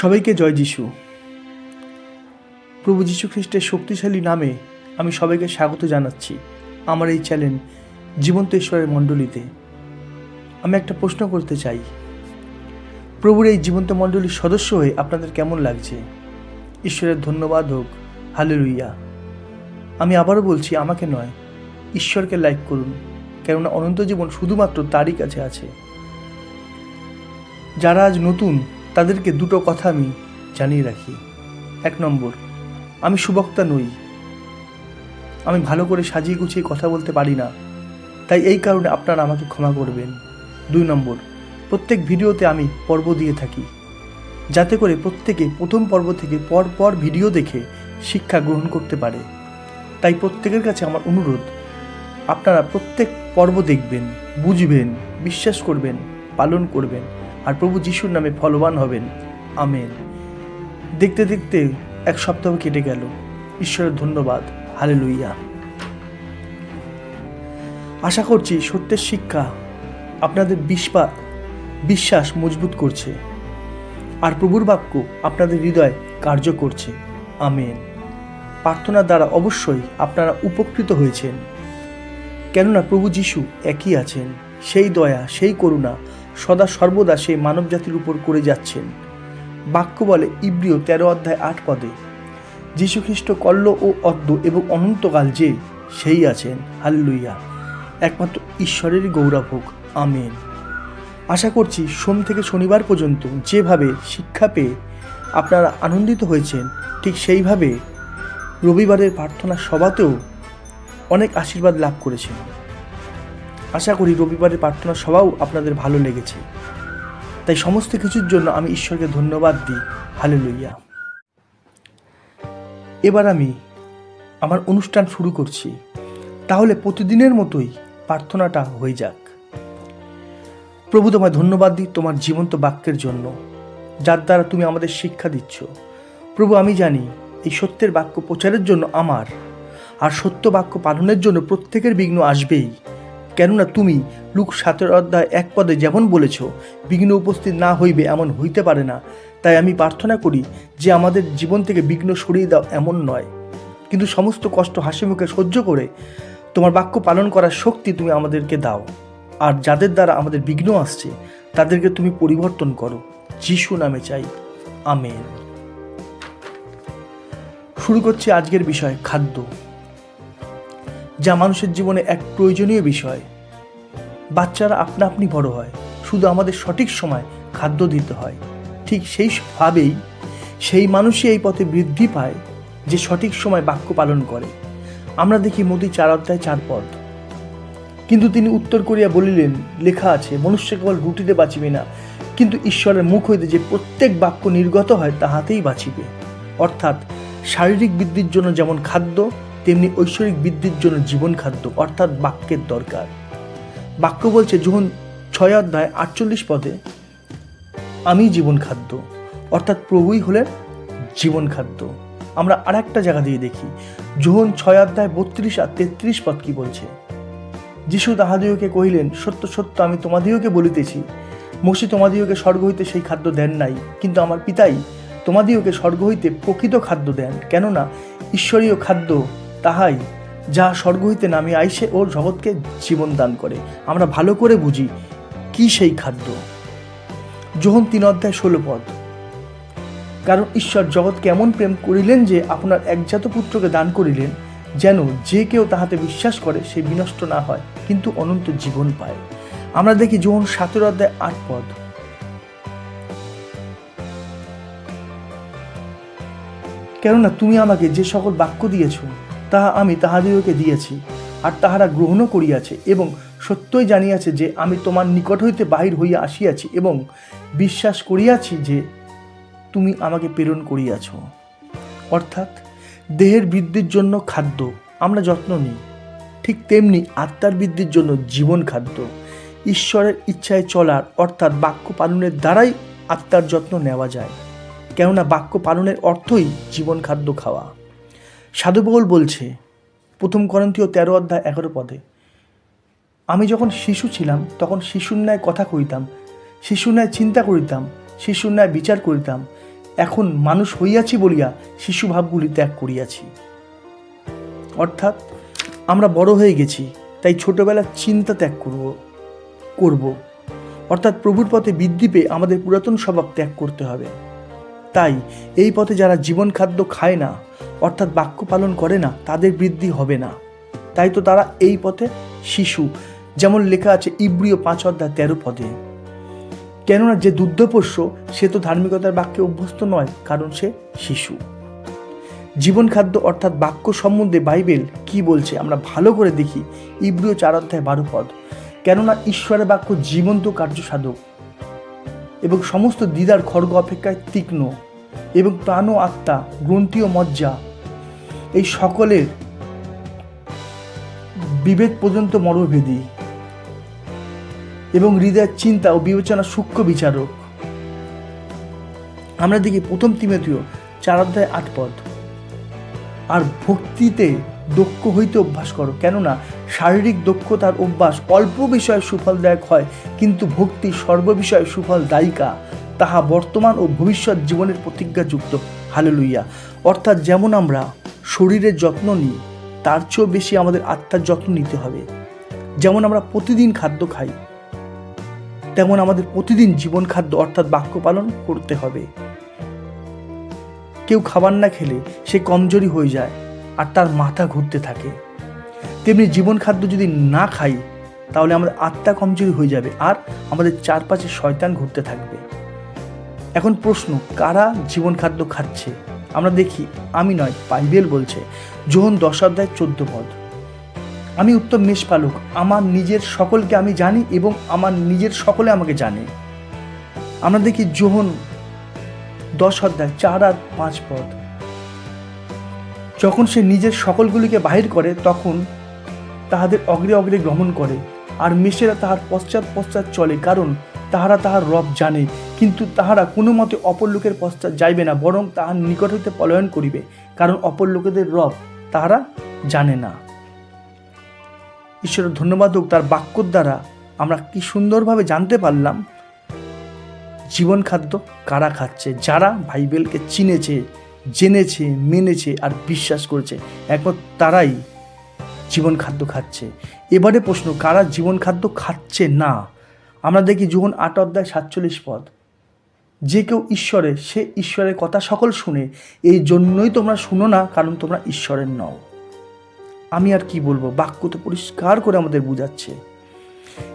সবাইকে জয় যিশু। প্রভু যীশু খ্রিস্টের শক্তিশালী নামে আমি সবাইকে স্বাগত জানাচ্ছি আমার এই চ্যানেল জীবন্ত ঈশ্বরের মণ্ডলীতে। আমি একটা প্রশ্ন করতে চাই। প্রভুর এই জীবন্ত মণ্ডলীর সদস্য হয়ে আপনাদের কেমন লাগছে? ঈশ্বরের ধন্যবাদ হোক। হালেলুইয়া আমি আবারও বলছি, আমাকে নয়, ঈশ্বরকে লাইক করুন, কেননা অনন্ত জীবন শুধুমাত্র তারই কাছে আছে। যারা আজ নতুন তাদেরকে দুটো কথা আমি জানিয়ে রাখি। এক নম্বর, আমি সুবক্তা নই। আমি ভালো করে সাজিয়ে গুছিয়ে কথা বলতে পারি না। তাই এই কারণে আপনারা আমাকে ক্ষমা করবেন। দুই নম্বর, প্রত্যেক ভিডিওতে আমি পর্ব দিয়ে থাকি। যাতে করে প্রত্যেকে প্রথম পর্ব থেকে পর পর ভিডিও দেখে শিক্ষা গ্রহণ করতে পারে। তাই প্রত্যেকের কাছে আমার অনুরোধ, আপনারা প্রত্যেক পর্ব দেখবেন, বুঝবেন, বিশ্বাস করবেন, পালন করবেন। আর প্রভু যিশুর নামে ফলবান হবেন। আমেন। দেখতে দেখতে এক সপ্তাহ কেটে গেল। ঈশ্বরের ধন্যবাদ। হালে লইয়া আশা করছি সত্যের শিক্ষা আপনাদের বিশ্বা বিশ্বাস মজবুত করছে। আর প্রভুর বাক্য আপনাদের হৃদয় কার্য করছে। আমেন। প্রার্থনার দ্বারা অবশ্যই আপনারা উপকৃত হয়েছেন। কেননা প্রভু যিশু একই আছেন। সেই দয়া, সেই করুণা সদা সর্বদা সেই মানব জাতির উপর করে যাচ্ছেন। বাক্য বলে ইব্রিয় তেরো অধ্যায় আট পদে, যীশুখ্রিস্ট কল্ল ও অদ্য এবং অনন্তকাল যে, সেই আছেন। হাল্লুইয়া একমাত্র ঈশ্বরেরই গৌরব হোক। আমেন। আশা করছি সোম থেকে শনিবার পর্যন্ত যেভাবে শিক্ষা পেয়ে আপনারা আনন্দিত হয়েছেন, ঠিক সেইভাবে রবিবারের প্রার্থনা সভাতেও অনেক আশীর্বাদ লাভ করেছেন। আশা করি রবিবারের প্রার্থনা সভাও আপনাদের ভালো লেগেছে। তাই সমস্ত কিছুর জন্য আমি ঈশ্বরকে ধন্যবাদ দিই। হালে লইয়া এবার আমি আমার অনুষ্ঠান শুরু করছি। তাহলে প্রতিদিনের মতোই প্রার্থনাটা হয়ে যাক। প্রভু তোমায় ধন্যবাদ দিই তোমার জীবন্ত বাক্যের জন্য, যার দ্বারা তুমি আমাদের শিক্ষা দিচ্ছ। প্রভু, আমি জানি এই সত্যের বাক্য প্রচারের জন্য আমার আর সত্য বাক্য পালনের জন্য প্রত্যেকের বিঘ্ন আসবেই। কেননা তুমি লুক সাতের অধ্যায় এক পদে যেমন বলেছ, বিঘ্ন উপস্থিত না হইবে এমন হইতে পারে না। তাই আমি প্রার্থনা করি যে আমাদের জীবন থেকে বিঘ্ন সরিয়ে দাও এমন নয়। কিন্তু সমস্ত কষ্ট হাসি মুখে সহ্য করে তোমার বাক্য পালন করার শক্তি তুমি আমাদেরকে দাও। আর যাদের দ্বারা আমাদের বিঘ্ন আসছে, তাদেরকে তুমি পরিবর্তন করো। যিশু নামে চাই। আমেন। শুরু করছি আজকের বিষয়, খাদ্য। যা মানুষের জীবনে এক প্রয়োজনীয় বিষয়। বাচ্চারা আপনা আপনি বড় হয়। শুধু আমাদের সঠিক সময় খাদ্য দিতে হয়। ঠিক সেইভাবেই সেই মানুষই এই পথে বৃদ্ধি পায় যে সঠিক সময় বাক্য পালন করে। আমরা দেখি মোদি চার অধ্যায় চার পদ। কিন্তু তিনি উত্তর করিয়া বলিলেন, লেখা আছে, মনুষ্য কেবল রুটিতে বাঁচিবে না, কিন্তু ঈশ্বরের মুখ হইতে যে প্রত্যেক বাক্য নির্গত হয়, তাহাতেই বাঁচিবে। অর্থাৎ শারীরিক বৃদ্ধির জন্য যেমন খাদ্য, তেমনি ঐশ্বরিক বৃদ্ধির জন্য জীবন খাদ্য, অর্থাৎ বাক্যের দরকার। বাক্য বলছে যখন ছয় অধ্যায় আটচল্লিশ পদে, আমি জীবন খাদ্য। অর্থাৎ প্রভুই হলেন জীবন খাদ্য। আমরা আর একটা জায়গা দিয়ে দেখি। যোহন ছয় অধ্যায় বত্রিশ আর তেত্রিশ পদ কি বলছে? যিশু তাহাদিওকে কহিলেন, সত্য সত্য, আমি তোমাদিওকে বলিতেছি মসি তোমাদিওকে স্বর্গ হইতে সেই খাদ্য দেন নাই, কিন্তু আমার পিতাই তোমাদিওকে স্বর্গ হইতে প্রকৃত খাদ্য দেন। কেননা ঈশ্বরীয় খাদ্য তাহাই যা স্বর্গ হইতে নামে আইসে ওর জগৎকে জীবন দান করে। আমরা ভালো করে বুঝি কি সেই খাদ্য। যোহন তিন অধ্যায় ষোলো পদ। কারণ ঈশ্বর জগৎকে এমন প্রেম করিলেন যে আপনার একজাত পুত্রকে দান করিলেন, যেন যে কেউ তাহাতে বিশ্বাস করে সে বিনষ্ট না হয়, কিন্তু অনন্ত জীবন পায়। আমরা দেখি যোহন সাতের অধ্যায় আট পদ। কেননা তুমি আমাকে যে সকল বাক্য দিয়েছ তাহা আমি তাহাদিওকে দিয়েছি, আর তাহারা গ্রহণও করিয়াছে এবং সত্যই জানিয়াছে যে আমি তোমার নিকট হইতে বাহির হইয়া আসিয়াছি এবং বিশ্বাস করিয়াছি যে তুমি আমাকে প্রেরণ করিয়াছ। অর্থাৎ দেহের বৃদ্ধির জন্য খাদ্য আমরা যত্ন নিই। ঠিক তেমনি আত্মার বৃদ্ধির জন্য জীবন খাদ্য। ঈশ্বরের ইচ্ছায় চলার অর্থাৎ বাক্য পালনের দ্বারাই আত্মার যত্ন নেওয়া যায়। কেননা বাক্য পালনের অর্থই জীবন খাদ্য খাওয়া। সাধুবগল বলছে, প্রথম করন্তীয় তেরো অধ্যায় এগারো পদে, আমি যখন শিশু ছিলাম, তখন শিশুর ন্যায় কথা কইতাম শিশুর ন্যায় চিন্তা করিতাম, শিশুর ন্যায় বিচার করিতাম, এখন মানুষ হইয়াছি বলিয়া শিশু ভাবগুলি ত্যাগ করিয়াছি। অর্থাৎ আমরা বড় হয়ে গেছি, তাই ছোটবেলার চিন্তা ত্যাগ করব করব। অর্থাৎ প্রভুর পথে বৃদ্ধি পেয়ে আমাদের পুরাতন স্বভাব ত্যাগ করতে হবে। তাই এই পথে যারা জীবন খাদ্য খায় না অর্থাৎ বাক্য পালন করে না, তাদের বৃদ্ধি হবে না। তাই তো তারা এই পথে শিশু, যেমন লেখা আছে ইব্রিয় পাঁচ অধ্যায় তেরো পদে। কেননা যে দুগ্ধপোষ্য, সে তো ধার্মিকতার বাক্যে অভ্যস্ত নয়, কারণ সে শিশু। জীবন খাদ্য অর্থাৎ বাক্য সম্বন্ধে বাইবেল কি বলছে আমরা ভালো করে দেখি ইব্রিয় চার অধ্যায় বারো পদ। কেননা ঈশ্বরের বাক্য জীবন্ত কার্য সাধক এবং সমস্ত দিদার খড়গ অপেক্ষায় তীক্ষ্ণ এবং প্রাণ ও আত্মা, গ্রন্থি ও মজ্জা এই সকলের বিভেদ পর্যন্ত মর্মভেদী এবং হৃদয়ের চিন্তা ও বিবেচনা সূক্ষ্ম বিচারক। আমরা দেখি প্রথম তিমেতীয় চার অধ্যায় আট পদ। আর ভক্তিতে দক্ষ হইতে অভ্যাস করো, কেননা শারীরিক দক্ষতার অভ্যাস অল্প বিষয়ে সুফলদায়ক হয়, কিন্তু ভক্তি সর্ববিষয়ে সুফল দায়িকা তাহা বর্তমান ও ভবিষ্যৎ জীবনের প্রতিজ্ঞাযুক্ত। হালেলুইয়া অর্থাৎ যেমন আমরা শরীরের যত্ন নিই তার চেয়েও বেশি আমাদের আত্মার যত্ন নিতে হবে। যেমন আমরা প্রতিদিন খাদ্য খাই, তেমন আমাদের প্রতিদিন জীবন খাদ্য অর্থাৎ বাক্য পালন করতে হবে। কেউ খাবার না খেলে সে কমজোরি হয়ে যায় আর তার মাথা ঘুরতে থাকে। তেমনি জীবন খাদ্য যদি না খাই, তাহলে আমাদের আত্মা কমজোরি হয়ে যাবে আর আমাদের চারপাশে শয়তান ঘুরতে থাকবে। এখন প্রশ্ন, কারা জীবন খাদ্য খাচ্ছে? আমরা দেখি, আমি নয়, বাইবেল বলছে, যোহন দশ অধ্যায় চোদ্দ পদ। আমি উত্তম নিষ্পালক, আমার নিজের সকলকে আমি জানি এবং আমার নিজের সকলে আমাকে জানে। আমরা দেখি যোহন দশ অধ্যায় চার আর পাঁচ পদ। যখন সে নিজের সকলগুলিকে বাহির করে, তখন তাহাদের অগ্রে অগ্রে গ্রহণ করে, আর মেষেরা তাহার পশ্চাৎ পশ্চাৎ চলে, কারণ তাহারা তাহার রব জানে কিন্তু তাহারা কোনো মতে অপর লোকের পশ্চাৎ যাইবে না, বরং তাহার নিকট হইতে পলায়ন করিবে, কারণ অপর লোকেদের রব তাহারা জানে না। ঈশ্বরের ধন্যবাদ হোক, তার বাক্যর দ্বারা আমরা কি সুন্দরভাবে জানতে পারলাম জীবন খাদ্য কারা খাচ্ছে, যারা বাইবেলকে চিনেছে, জেনেছে, মেনেছে আর বিশ্বাস করেছে, একমাত্র তারাই জীবন খাদ্য খাচ্ছে। এবারে প্রশ্ন, কারা জীবন খাদ্য খাচ্ছে না? আমরা দেখি যখন আট অধ্যায় সাতচল্লিশ পদ। যে কেউ ঈশ্বরের সে ঈশ্বরের কথা সকল শুনে। এই জন্যই তোমরা শুনো না, কারণ তোমরা ঈশ্বরের নও। আমি আর কি বলব? বাক্য তো পরিষ্কার করে আমাদের বুঝাচ্ছে।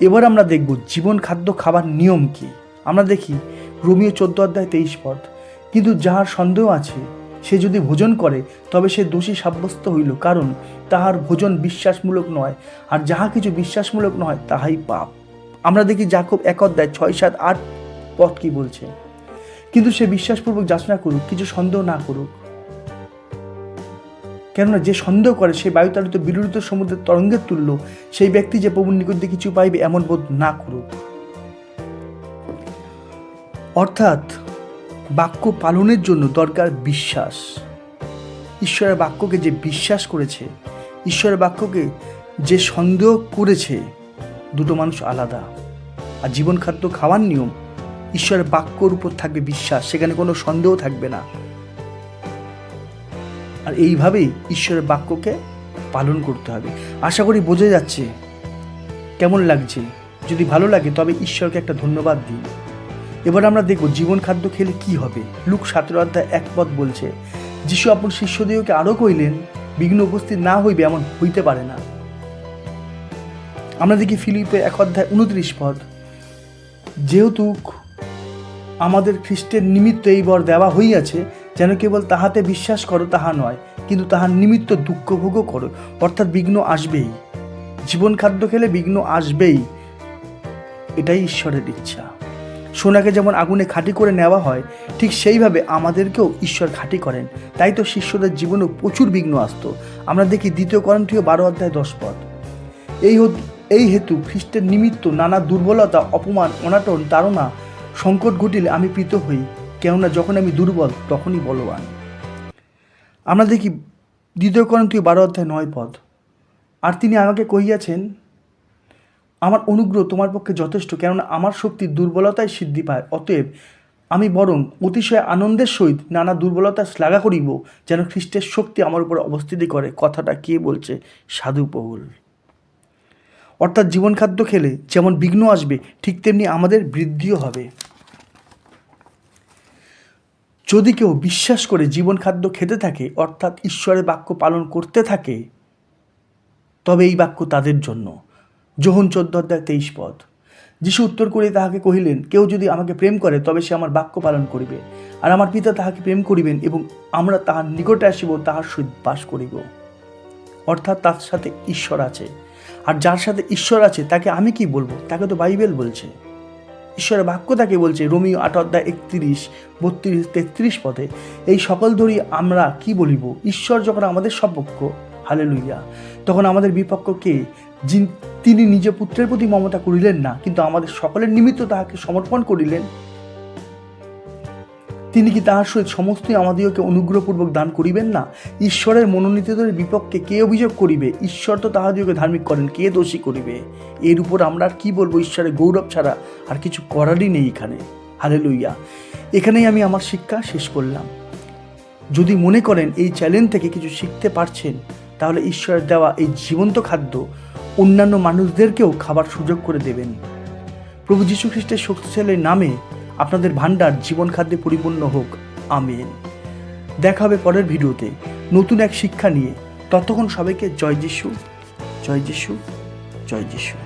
এবার আমরা দেখব জীবন, খাদ্য, খাবার নিয়ম কি? আমরা দেখি রোমিও চোদ্দ অধ্যায় তেইশ পদ, কিন্তু যাহার সন্দেহ আছে, সে যদি ভোজন করে, তবে সে দোষী সাব্যস্ত হইল, কারণ তাহার ভোজন বিশ্বাসমূলক নয়, আর যাহা কিছু বিশ্বাসমূলক নয়, তাহাই পাপ। আমরা দেখি যাকব এক অধ্যায় ছয়, সাত, আট পথ কি বলছে কিন্তু সে বিশ্বাসপূর্বক যাচনা করুক, কিছু সন্দেহ না করুক। কেননা যে সন্দেহ করে, সে বায়ুতাড়িত বিরুদ্ধ সমুদ্রের তরঙ্গের তুল্য, সেই ব্যক্তি যে প্রভুর নিকট কিছু পাইবে এমন বোধ না করুক। অর্থাৎ, বাক্য পালনের জন্য দরকার বিশ্বাস। ঈশ্বরের বাক্যকে যে বিশ্বাস করেছে, ঈশ্বরের বাক্যকে যে সন্দেহ করেছে, দুটো মানুষ আলাদা। আর জীবন খাদ্য খাওয়ার নিয়ম ঈশ্বরের বাক্যর উপর থাকবে বিশ্বাস, সেখানে কোনো সন্দেহ থাকবে না। আর এইভাবেই ঈশ্বরের বাক্যকে পালন করতে হবে। আশা করি বোঝা যাচ্ছে কেমন লাগছে। যদি ভালো লাগে, তবে ঈশ্বরকে একটা ধন্যবাদ দিই এবার আমরা দেখব জীবন খাদ্য খেলে কি হবে। লুক সতেরো অধ্যায় এক পথ বলছে, যিশু আপন শিষ্যদেহকে আরও কইলেন বিঘ্ন উপস্থিত না হইবে এমন হইতে পারে না। আমরা দেখি ফিলিপে এক অধ্যায় উনত্রিশ পদ, যেহেতু আমাদের খ্রিস্টের নিমিত্ত এই বর দেওয়া হইয়াছে, যেন কেবল তাহাতে বিশ্বাস করো, তাহা নয়, কিন্তু তাহার নিমিত্ত দুঃখ ভোগও করো। অর্থাৎ বিঘ্ন আসবেই। জীবন খাদ্য খেলে বিঘ্ন আসবেই। এটাই ঈশ্বরের ইচ্ছা। সোনাকে যেমন আগুনে খাঁটি করে নেওয়া হয়, ঠিক সেইভাবে আমাদেরকেও ঈশ্বর খাঁটি করেন। তাই তো শিষ্যদের জীবনেও প্রচুর বিঘ্ন আসত। আমরা দেখি দ্বিতীয় করন্থীয় বারো অধ্যায় দশ পদ। এই এই হেতু খ্রিস্টের নিমিত্ত নানা দুর্বলতা, অপমান, অনাটন, তাড়না সংকট ঘটিলে আমি প্রীত হই, কেননা যখন আমি দুর্বল, তখনই বলবান। আমরা দেখি দ্বিতীয় তুই বারো অধ্যায় নয় পদ। আর তিনি আমাকে কহিয়াছেন, আমার অনুগ্রহ তোমার পক্ষে যথেষ্ট, কেননা আমার শক্তি দুর্বলতায় সিদ্ধি পায়। অতএব আমি বরং অতিশয় আনন্দের সহিত নানা দুর্বলতা শ্লাঘা করিব, যেন খ্রিস্টের শক্তি আমার উপর অবস্থিতি করে। কথাটা কে বলছে? সাধু বহুল অর্থাৎ জীবন খাদ্য খেলে যেমন বিঘ্ন আসবে, ঠিক তেমনি আমাদের বৃদ্ধিও হবে। যদি কেউ বিশ্বাস করে জীবন খাদ্য খেতে থাকে, অর্থাৎ ঈশ্বরের বাক্য পালন করতে থাকে, তবে এই বাক্য তাদের জন্য। যোহন চোদ্দ অধ্যায় তেইশ পদ। যিশু উত্তর করে তাহাকে কহিলেন, কেউ যদি আমাকে প্রেম করে, তবে সে আমার বাক্য পালন করিবে। আর আমার পিতা তাহাকে প্রেম করিবেন এবং আমরা তাহার নিকটে আসিব, তাহার সহিত বাস করিব। অর্থাৎ তার সাথে ঈশ্বর আছে। আর যার সাথে ঈশ্বর আছে, তাকে আমি কি বলব? তাকে তো বাইবেল বলছে। ঈশ্বরের বাক্য তাকে বলছে, রোমিও আট অধ্যায় একত্রিশ, বত্রিশ, তেত্রিশ পথে, এই সকল ধরি আমরা কি বলিব? ঈশ্বর যখন আমাদের সপক্ষ হালে লইয়া তখন আমাদের বিপক্ষকে যিনি তিনি নিজের পুত্রের প্রতি মমতা করিলেন না, কিন্তু আমাদের সকলের নিমিত্ত তাহাকে সমর্পণ করিলেন। তিনি কি তাহার সহিত সমস্তই আমাদিগকে অনুগ্রহপূর্বক দান করিবেন না? ঈশ্বরের মনোনীতদের বিপক্ষে কে অভিযোগ করিবে? ঈশ্বর তো তাহাদিগকে ধার্মিক করেন, কে দোষী করিবে? এর উপর আমরা আর কি বলব ঈশ্বরের গৌরব ছাড়া আর কিছু করারই নেই এখানে। হালে লইয়া এখানেই আমি আমার শিক্ষা শেষ করলাম। যদি মনে করেন এই চ্যালেঞ্জ থেকে কিছু শিখতে পারছেন, তাহলে ঈশ্বরের দেওয়া এই জীবন্ত খাদ্য অন্যান্য মানুষদেরকেও খাবার সুযোগ করে দেবেন। প্রভু যীশু খ্রিস্টের শক্তিশালী নামে আপনাদের ভাণ্ডার জীবন খাদ্যে পরিপূর্ণ হোক, আমিন। দেখা হবে পরের ভিডিওতে। নতুন এক শিক্ষা নিয়ে। ততক্ষণ সবাইকে জয় যিশু জয় যিশু জয় যিশু।